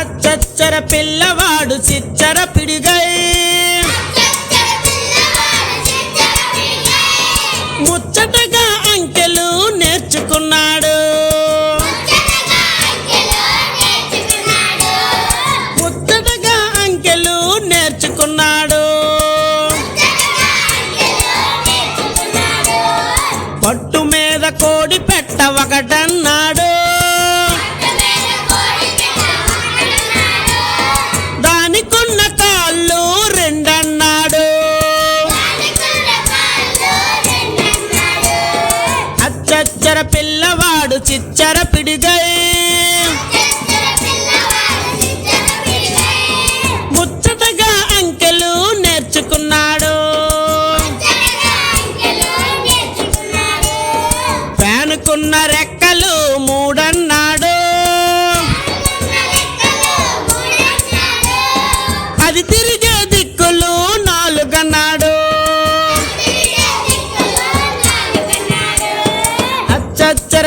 అచ్చచ్చర పిల్లవాడు చిచ్చర పిడిగై. ముచ్చటగా అంకెలు నేర్చుకున్నాడు. ముచ్చటగా అంకెలు నేర్చుకున్నాడు. పట్టు మీద కోడి పెట్ట ఒకటన్నాడు పిల్లవాడు చిచ్చర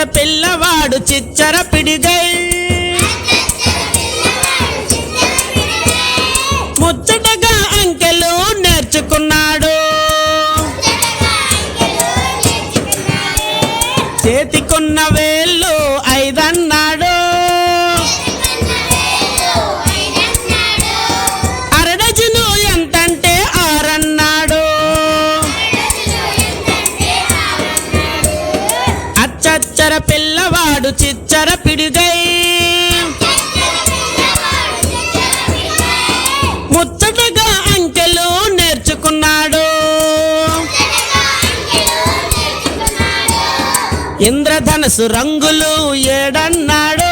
పిల్లవాడు చిచ్చర పిడిగై. ముచ్చటగా అంకెలు నేర్చుకున్నాడు. చేతికున్న వేళ్ళు పిల్లవాడు చిచ్చర పిడిగై. ముచ్చటగా అంకెలు నేర్చుకున్నాడు. ఇంద్రధనసు రంగులు ఏడన్నాడు.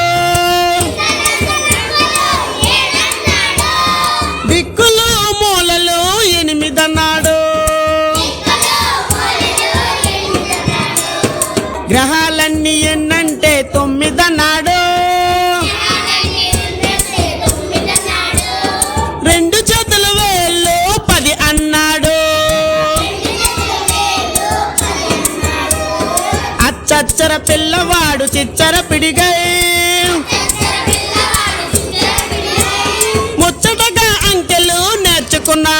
దిక్కులు మూలలు ఎనిమిదన్నాడు. గ్రహాలన్నీ చచ్చర పిల్లవాడు చిచ్చర పిడిగై. ముచ్చటగా అంకెలు నేర్చుకున్నా.